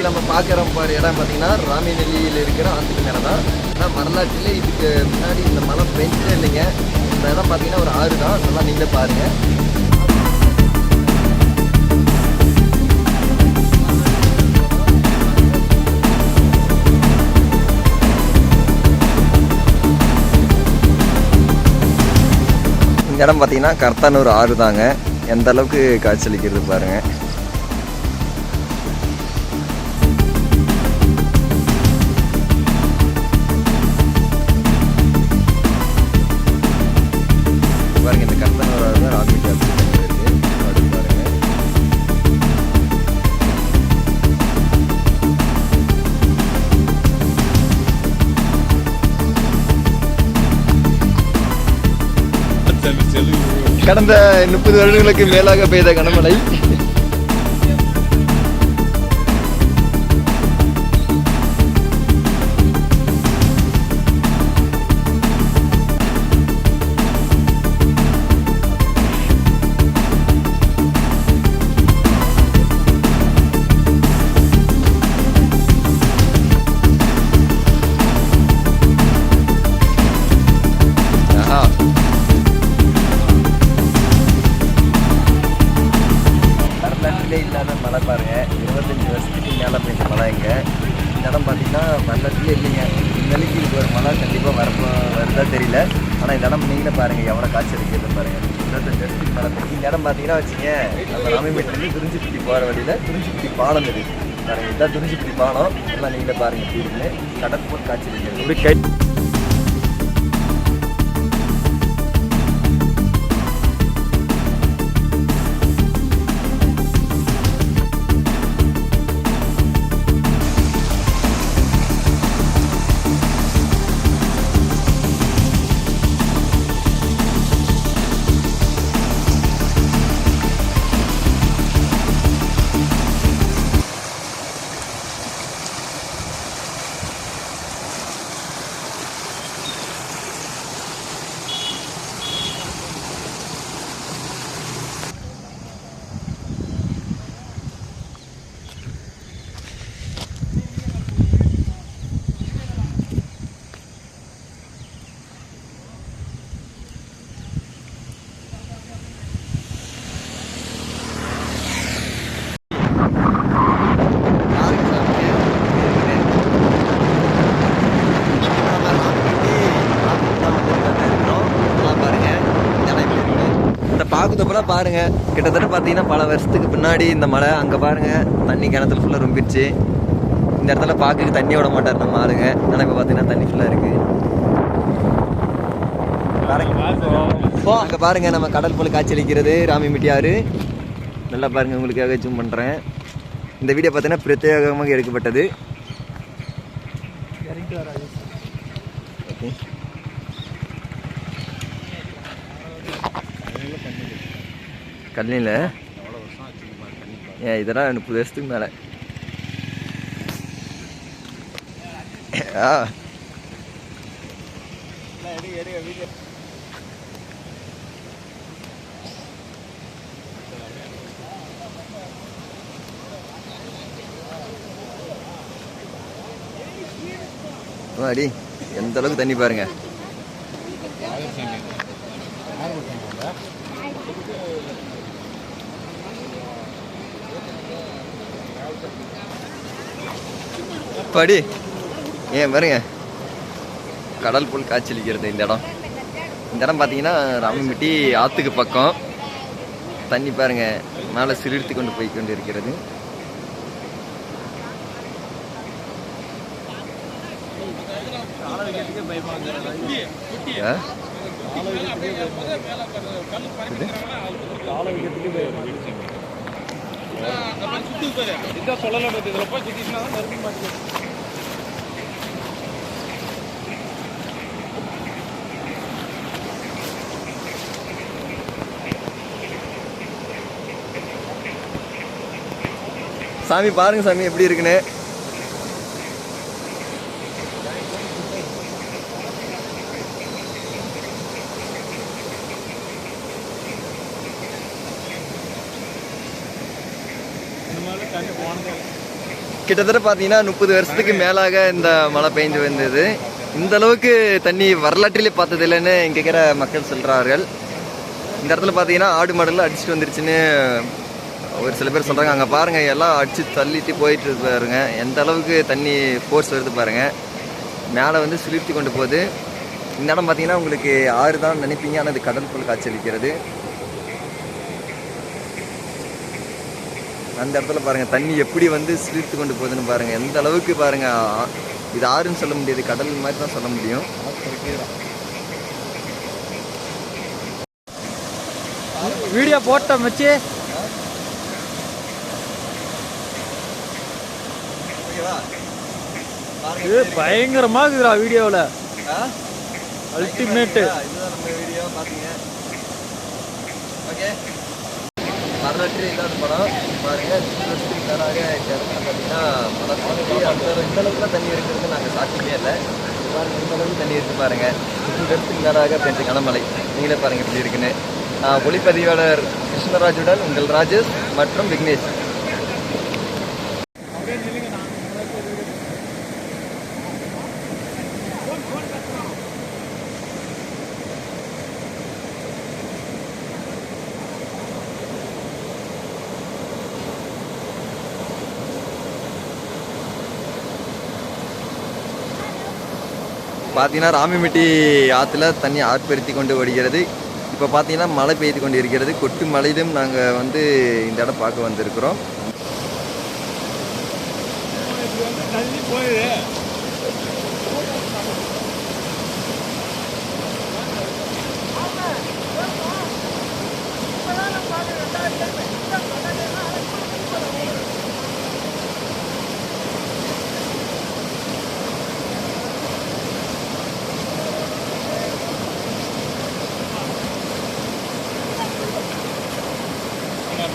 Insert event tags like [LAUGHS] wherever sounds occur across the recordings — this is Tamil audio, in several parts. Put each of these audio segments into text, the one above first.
இன்னைக்கு நம்ம பார்க்குற பாரு இடம் பார்த்தீங்கன்னா ராமிநெல்லியில் இருக்கிற ஆற்றுக்கு மேலே தான். ஆனால் வரலாற்றில் இதுக்கு முன்னாடி இந்த மலம் பெஞ்சே இல்லைங்க. இந்த இடம் பார்த்தீங்கன்னா ஒரு ஆறு தான். நல்லா நீங்களே பாருங்கள் இந்த இடம் பார்த்தீங்கன்னா கர்த்தானூர் ஆறு தாங்க. எந்த அளவுக்கு காய்ச்சலிக்கிறது பாருங்க. கடந்த முப்பது வருடங்களுக்கு மேலாக பெய்த கனமழை. அடிக்கிறது எவ்வளோ காய்ச்சல் இருக்குதுன்னு பாருங்கள் இருபத்தஞ்சு வருஷத்துக்கு மேலே பெய்ஞ்சு இடம் பார்த்தீங்கன்னா வச்சுங்க நம்ம ராமிமேட்லேருந்து துறிஞ்சிப்பட்டி போகிற வழியில் துறிஞ்சிப்பட்டி பாலம் இருக்குது பாருங்க இதுதான் துறிஞ்சிப்பட்டி பாலம். எல்லாம் நீங்களே பாருங்கள் எப்படி இருக்குன்னு கடற்போர் காய்ச்சல் இருக்குது ஒரு கை பாருங்க. கிட்டத்தட்ட பார்த்தீங்கன்னா பல வருஷத்துக்கு பின்னாடி இந்த மழை அங்கே பாருங்க தண்ணி கிணத்துல ஃபுல்லாக ரொம்பிடுச்சு. இந்த இடத்துல பார்க்குறதுக்கு தண்ணி விட மாட்டார் நம்ம ஆளுங்க. ஆனால் இப்போ பார்த்தீங்கன்னா தண்ணி ஃபுல்லாக இருக்கு. அங்கே பாருங்க நம்ம கடல் போல காய்ச்சலிக்கிறது ராமி மிட்டியாரு நல்லா பாருங்க உங்களுக்காக ஜூம் பண்ணுறேன் இந்த வீடியோ பார்த்தீங்கன்னா பிரத்யேகமாக எடுக்கப்பட்டது. ஓகே. கல்லியில் ஏன் இதெல்லாம் முப்பது வருஷத்துக்கு மேலே. ஆ. அடி எந்த அளவுக்கு தண்ணி பாருங்க. படி ஏன் பாருங்க. கடல் புல் காய்ச்சலிக்கிறது இந்த இடம். இந்த இடம் பார்த்தீங்கன்னா ராமம்பட்டி ஆற்றுக்கு பக்கம். தண்ணி பாருங்க மேலே சிலிர்த்து கொண்டு போய் கொண்டு இருக்கிறது ஆ? இது? சாமி பாருங்க சாமி எப்படி இருக்குன்னு. கிட்டத்தட்ட பார்த்தீங்கன்னா முப்பது வருஷத்துக்கு மேலாக இந்த மழை பெஞ்சு வந்தது. இந்த அளவுக்கு தண்ணி வரலாற்றிலே பார்த்தது இல்லைன்னு இங்கே இருக்கிற மக்கள் சொல்கிறார்கள் இந்த இடத்துல பார்த்தீங்கன்னா ஆடு மாடெல்லாம் அடிச்சுட்டு வந்துருச்சுன்னு ஒரு சில பேர் சொல்கிறாங்க அங்கே பாருங்கள் எல்லாம் அடிச்சு தள்ளிட்டு போயிட்டு பாருங்க. எந்த அளவுக்கு தண்ணி ஃபோர்ஸ் வருது பாருங்கள் மேலே வந்து சுழித்து கொண்டு போகுது. இந்த இடம் பார்த்தீங்கன்னா உங்களுக்கு ஆறு தான் நினைப்பீங்க. ஆனால் இது கடல் போல் காட்சியளிக்கிறது அந்த இடத்துல பாருங்க தண்ணி எப்படி வந்து சிலிர்த்து கொண்டு போகுதுன்னு பாருங்க. எந்த அளவுக்கு பாருங்க ஆ, இது ஆறுன்னு சொல்ல முடியாது கடல் மாதிரி தான் சொல்ல முடியும். வீடியோ போட்ட மச்சி. இது பயங்கரமா இருக்குதுடா வீடியோவில். அல்டிமேட்டு இதுதான் நம்ம வீடியோ பார்த்தீங்க ஓகே. வரலாற்று இல்லாத படம். பாருங்க வருஷத்துக்கு மேலாக இந்த இடத்துல பார்த்தீங்கன்னா மழை அந்த அளவுக்கு தண்ணி இருக்கிறது நாங்கள் சாத்தியமே இல்லை. பாருங்க இந்த அளவுக்கு தண்ணி இருக்கு பாருங்க. முப்பது வருஷத்துக்கு மேலாக பெஞ்ச கனமழை. நீங்களே பாருங்க எப்படி இருக்குன்னு. ஒளிப்பதிவாளர் கிருஷ்ணராஜுடன் உங்கள் ராஜேஷ் மற்றும் விக்னேஷ். பார்த்தீங்கன்னா ராமிமிட்டி ஆற்றுல தண்ணி ஆர்ப்பரித்து கொண்டு ஓடுகிறது இப்போ பார்த்தீங்கன்னா மழை பெய்து கொண்டு இருக்கிறது கொட்டு மழையிலும் நாங்கள் வந்து இந்த இடம் பார்க்க வந்திருக்கிறோம். சுமார்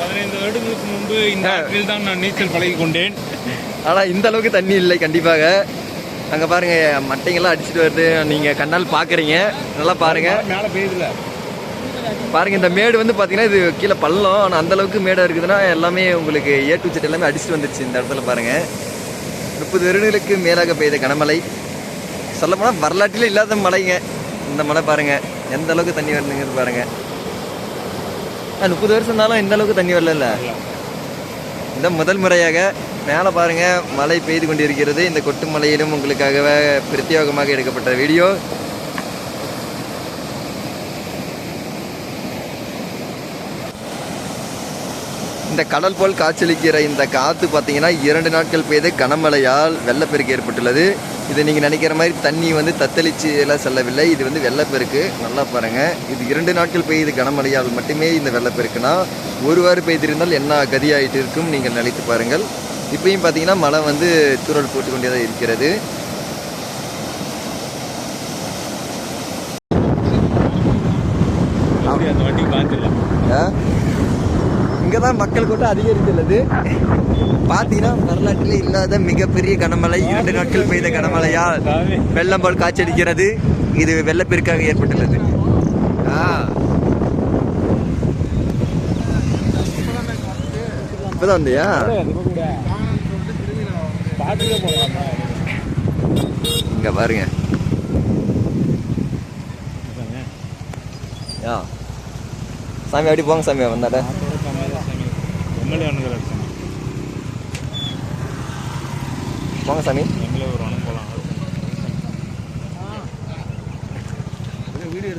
பதினைந்து வருடங்களுக்கு முன்பு இந்த ஆற்றில் தான் நான் நீச்சல் பழகி கொண்டேன் ஆனால் இந்த அளவுக்கு தண்ணி இல்லை கண்டிப்பாக. அங்கே பாருங்க மட்டைங்கெல்லாம் அடிச்சிட்டு வருது. நீங்கள் கண்ணால் பார்க்குறீங்க நல்லா பாருங்க. மேலே பெய்யுதுல பாருங்க இந்த மேடு வந்து பார்த்தீங்கன்னா இது கீழே பள்ளம். ஆனால் அந்த அளவுக்கு மேடாக இருக்குதுன்னா எல்லாமே உங்களுக்கு ஏ டு செட் எல்லாமே அடிச்சுட்டு வந்துருச்சு இந்த இடத்துல பாருங்க. முப்பது வருடங்களுக்கு மேலாக பெய்த கனமழை. சொல்லப்போனால் வரலாற்றில் இல்லாத மழைங்க. இந்த மழை பாருங்க எந்த அளவுக்கு தண்ணி வருதுங்கிறது பாருங்க. ஆ, முப்பது வருஷம் இருந்தாலும் இந்த அளவுக்கு தண்ணி வரல இந்த முதல் முறையாக மேலே பாருங்க மழை பெய்து கொண்டிருக்கிறது. இந்த கொட்டு மலையிலும் உங்களுக்காகவே பிரத்யேகமாக எடுக்கப்பட்ட வீடியோ. இந்த கடல் போல் காய்ச்சலிக்கிற இந்த காற்று பார்த்தீங்கன்னா இரண்டு நாட்கள் பெய்த கனமழையால் வெள்ளப்பெருக்கு ஏற்பட்டுள்ளது. இது நீங்கள் நினைக்கிற மாதிரி தண்ணி வந்து தத்தளிச்சு எல்லாம் செல்லவில்லை. இது வந்து வெள்ளப்பெருக்கு. நல்லா பாருங்கள் இது இரண்டு நாட்கள் பெய்து கனமழையால் மட்டுமே இந்த வெள்ளப்பெருக்குனா ஒரு வாரம் பெய்திருந்தால் என்ன கதியாயிட்டு இருக்கும் நீங்கள் நினைத்து பாருங்கள். இப்பயும் பார்த்தீங்கன்னா மழை வந்து தூறல் போட்டுக்கொண்டே தான் இருக்கிறது அப்படி அந்த வண்டி பார்த்துடலாம் இங்கே தான் மக்கள் கூட்டம் அதிகரித்துள்ளது. பார்த்தீங்கன்னா வரலாற்றிலே இல்லாத மிகப்பெரிய கனமழை இரண்டு நாட்கள் பெய்த கனமழையால் வெள்ளம் போல் காய்ச்சடிக்கிறது இது வெள்ளப்பெருக்காக ஏற்பட்டுள்ளது. ஆ. இப்பதான் வந்தியா? இங்க பாருங்க. யா. சாமி அப்படி போங்க சாமி வந்தாட. எம்எல்ஏ ஒன்று போங்க சாமி. எம்எல்ஏ ஒரு ஒன்று போகலாம் வீடியோ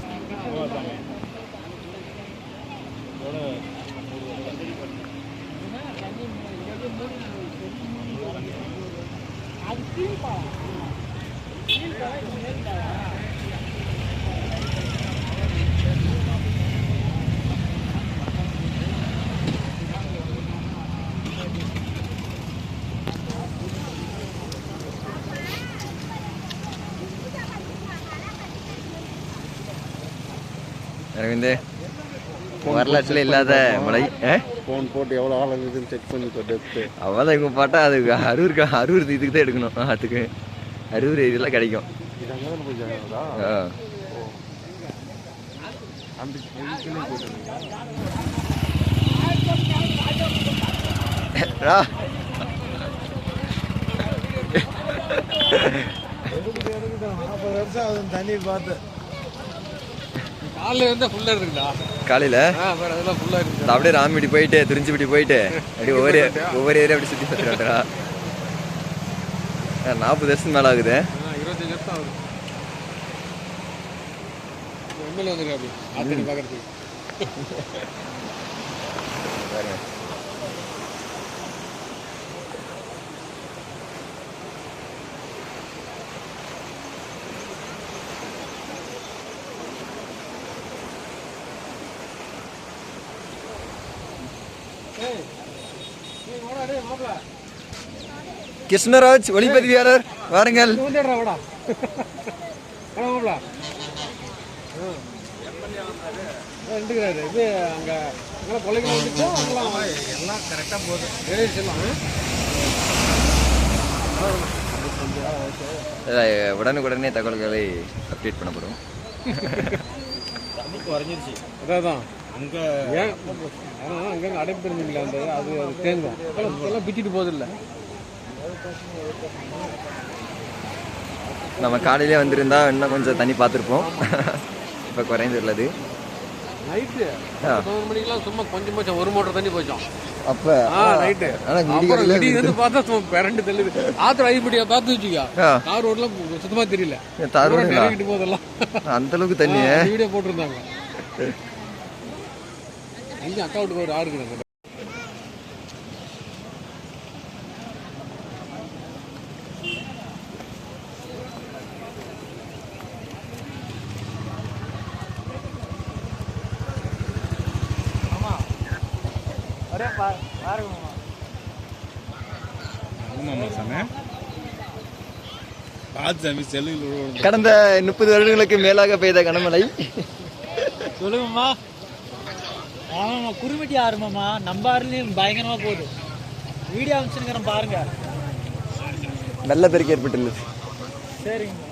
வந்து வரலாற்றில் இல்லாத மழை ஃபோன் போட்டு எவ்வளோ ஆள் இருக்குதுன்னு செக் பண்ணி டெப்த்து அவ்வளோதான் இவங்க பாட்டா அது அறுபது அறுபது இதுக்கு தான் எடுக்கணும் அதுக்கு அறுபது இதெல்லாம் கிடைக்கும். தண்ணி வருஷம் பார்த்து. காலையில இருந்தா ஃபுல்லா இருக்குடா காலையில்? அதெல்லாம் ஃபுல்லா இருக்கு அப்படியே ராமிடி போயிட்டு திருச்சிப்பட்டி போயிட்டு அப்படியே ஒவ்வொரு [LAUGHS] ஒவ்வொரு ஏரியா அப்படி சுற்றி பார்த்துட்டு நாற்பது வருஷம் மேலே ஆகுது. இருபத்தஞ்சு வருஷம் ஆகுது. எம்எல்ஏ [LAUGHS] பாருங்க. கிருஷ்ணராஜ் ஒளிப்பதிவியாளர் வாருங்கள். இது அங்க கொலைக்கு அங்கெல்லாம் எல்லாம் கரெக்டாக போகுது அஹ் உடனுக்குடனே தகவல்களை அப்டேட் பண்ணப்படும். அதான் அங்க ஏன்? ஆனால் அங்கங்க அடைப்பு இருந்தீங்களா அந்த அது தேங்கும். அதெல்லாம் எல்லாம் பிச்சுட்டு போகுது இல்லை. நம்ம காலையிலே வந்திருந்தா இன்னும் கொஞ்சம் தண்ணி பார்த்துருப்போம். இப்போ குறைந்துள்ளது நைட்டு. பதினொரு மணிக்கெல்லாம் சும்மா கொஞ்சம் ஒரு மோட்டர் தண்ணி போச்சோம் அப்போ நைட்டு ஆனால் வந்து பார்த்தா சும்மா பிறண்டு தள்ளுது. ஆத்திர ஐப்படியா பார்த்து வச்சுக்கா. கார் ரோட்லாம் சுத்தமா தெரியல. தார்? நிறையிட்டு போதெல்லாம் அந்த அளவுக்கு தண்ணி வீடியோ போட்டிருந்தாங்க. அங்கே அக்கா வீட்டுக்கு ஒரு ஆறு இருக்குது கடந்த முப்பது வருடங்களுக்கு மேலாக பெய்த கனமழை. சொல்லுங்கம்மா. ஆமாம்மா குருமிட்டி ஆரம்பம்மா. நம்ம ஆறுலையும் பயங்கரமா போகுது. வீடியோ அமைச்சுருக்கிறேன் பாருங்க. வெள்ளப்பெருக்கு ஏற்பட்டுள்ளது. சரிங்கம்மா.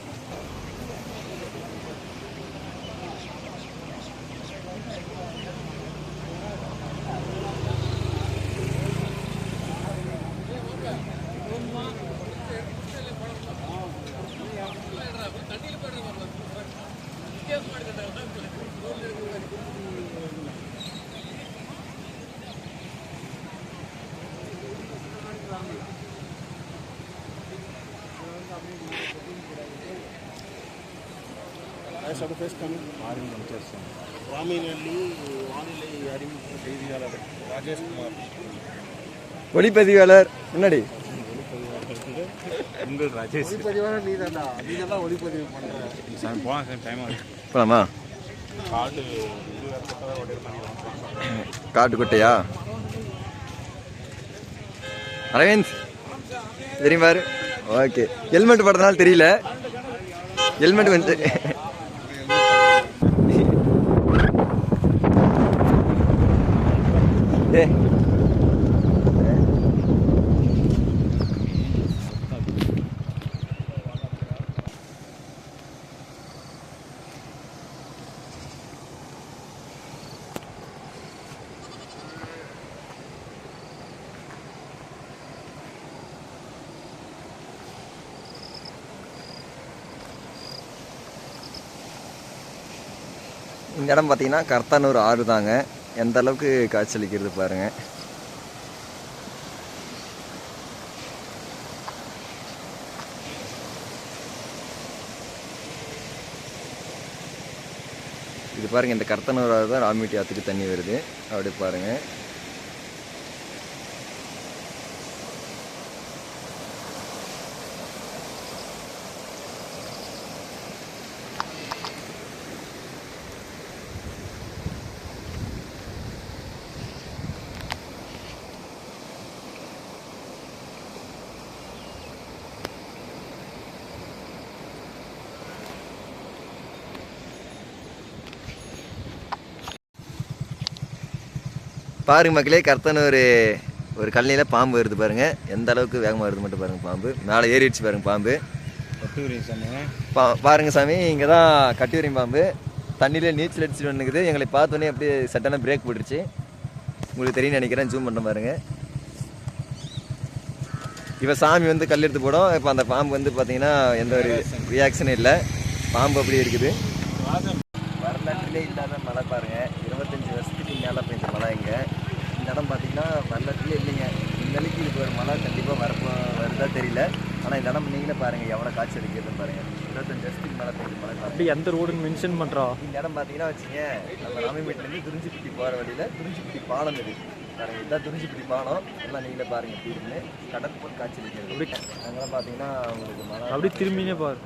ராமினல்லி வானிலை அறிவிப்பு செய்தியாளர் ராஜேஷ் குமார் ஒளிப்பதிவாளர் முன்னாடி. உங்கள் ராஜேஷ். ஒளிப்பதிவாளர் நீ தான்டா நீ தான் ஒளிப்பதிவு பண்ணுற போகலாம் சார் டைம் ஆகுது. போலாமா? காட்டு காட்டுக்கொட்டையா? அரவிந்த் தெரியும் பாரு ஓகே. ஹெல்மெட் போடுறதுனால தெரியல. ஹெல்மெட் வந்து இந்த இடம் பார்த்தீங்கன்னா கர்த்தானூர் ஆறு தாங்க. எந்த அளவுக்கு காய்ச்சலிக்கிறது பாருங்க. இது பாருங்கள் இந்த கர்த்தனூர் ஆறு தான் ராமிட்டி ஆற்றுக்கு தண்ணி வருது. அப்படி பாருங்க. பாருங்க மக்களே கர்த்தனூர் ஒரு கல்லையில் பாம்பு வருது பாருங்க. எந்த அளவுக்கு வேகமாக வருது மட்டும் பாருங்க பாம்பு. மேலே ஏறிடுச்சு பாருங்க பாம்பு. பா பாருங்க சாமி இங்கே தான் கட்டிவரையும் பாம்பு. தண்ணியில நீச்சல் அடிச்சுட்டு வந்துக்குது. எங்களை பார்த்தோன்னே அப்படியே சட்டான பிரேக் போட்டுருச்சு. உங்களுக்கு தெரியும் நினைக்கிறேன். ஜூம் பண்ண பாருங்க. இப்போ சாமி வந்து கல் எடுத்து போடும். இப்போ அந்த பாம்பு வந்து பார்த்தீங்கன்னா எந்த ஒரு ரியாக்ஷனும் இல்லை. பாம்பு அப்படி இருக்குது வரலாற்றிலே இல்லாத மழை பாருங்க இருபத்தஞ்சி வருஷத்துக்கு மேலே பெஞ்ச மழை இங்கே இந்த பார்த்தீங்கன்னா வரலாற்றிலே இல்லைங்க. இந்த அளவுக்கு இதுக்கு ஒரு மழை கண்டிப்பாக வரப்போ வருதா தெரியல. ஆனால் இந்த இடம் நீங்களே பாருங்கள் எவ்வளோ காய்ச்சல் அடிக்கிறதுன்னு பாருங்கள் இருபத்தஞ்சி வருஷத்துக்கு மேலே பெஞ்ச மழை அப்படி எந்த ரோடுன்னு மென்ஷன் பண்ணுறோம் இந்த இடம் பார்த்தீங்கன்னா வச்சுங்க நம்ம ராமிமேட்லேருந்து துறிஞ்சிப்பட்டி போகிற வழியில் துறிஞ்சிப்பட்டி பாலம் இருக்குது பாருங்க இதான் துறிஞ்சிப்பட்டி பாலம். எல்லாம் நீங்களே பாருங்க. எப்படி இருக்குன்னு கடற்போர் காய்ச்சல் இருக்கிறது அங்கெல்லாம் பார்த்தீங்கன்னா உங்களுக்கு மழை அப்படி திரும்பினே பாரு.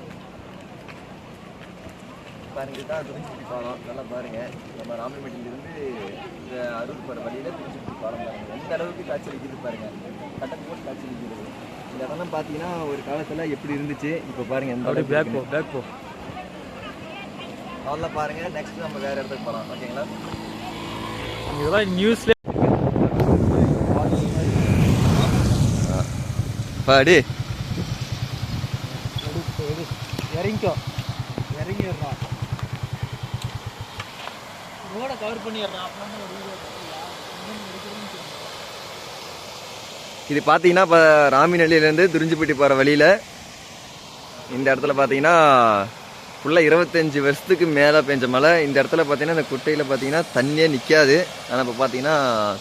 பாருங்க இதுதான் துறிஞ்சிப்பட்டி பாலம். நல்லா பாருங்க. நம்ம ராமிமேட்டிலிருந்து இந்த அருள் போகிற வழியில் துறிஞ்சிப்பட்டி பாலம் பாருங்க. எந்த அளவுக்கு காய்ச்சல் அடிக்கிறது பாருங்க. கடற்போர் காய்ச்சல் அடிக்கிறது இந்த இடம்லாம் பார்த்தீங்கன்னா ஒரு காலத்தில் எப்படி இருந்துச்சு இப்போ பாருங்க எந்த அப்படியே அளவுக்கு பேக் போ. பேக் போ. அவ்வளோ பாருங்க நெக்ஸ்ட் நம்ம வேற இடத்துக்கு போகலாம் ஓகேங்களா இதெல்லாம் நியூஸ்ல பாடி. இறங்கிக்கோ. இறங்கிடுறான் ரோடை கவர் பண்ணிடுறான். இது பார்த்தீங்கன்னா இப்போ ராமிநல்லியிலேருந்து துறிஞ்சிப்பட்டி போகிற வழியில் இந்த இடத்துல பார்த்தீங்கன்னா ஃபுல்லாக இருபத்தஞ்சி வருஷத்துக்கு மேலே பெஞ்ச மழை இந்த இடத்துல பார்த்தீங்கன்னா இந்த குட்டையில் பார்த்தீங்கன்னா தண்ணியே நிற்காது ஆனால் இப்போ பார்த்தீங்கன்னா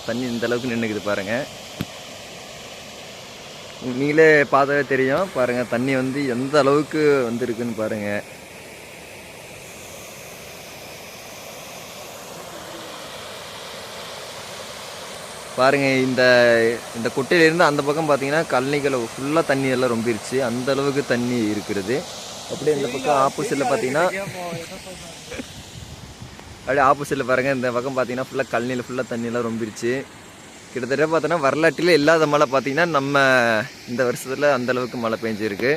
தண்ணி இந்த அளவுக்கு நின்றுக்குது பாருங்கள் நீங்களே பார்த்தாவே தெரியும். பாருங்கள் தண்ணி வந்து எந்த அளவுக்கு வந்திருக்குன்னு பாருங்கள் பாருங்கள் இந்த இந்த குட்டையிலேருந்து அந்த பக்கம் பார்த்தீங்கன்னா கழனிகளை ஃபுல்லாக தண்ணி எல்லாம் ரொம்பிருச்சு. அந்த அளவுக்கு தண்ணி இருக்கிறது அப்படியே இந்த பக்கம் ஆப்போசிட்டில் பார்த்தீங்கன்னா அப்படியே ஆப்போசிட்டில் பாருங்கள் இந்த பக்கம் பார்த்தீங்கன்னா ஃபுல்லாக கழனியில் ஃபுல்லாக தண்ணியெல்லாம் ரொம்பிருச்சு. கிட்டத்தட்ட பார்த்தோன்னா வரலாற்றில் இல்லாத மழை பார்த்தீங்கன்னா நம்ம இந்த வருஷத்தில் அந்த அளவுக்கு மழை பெஞ்சிருக்கு.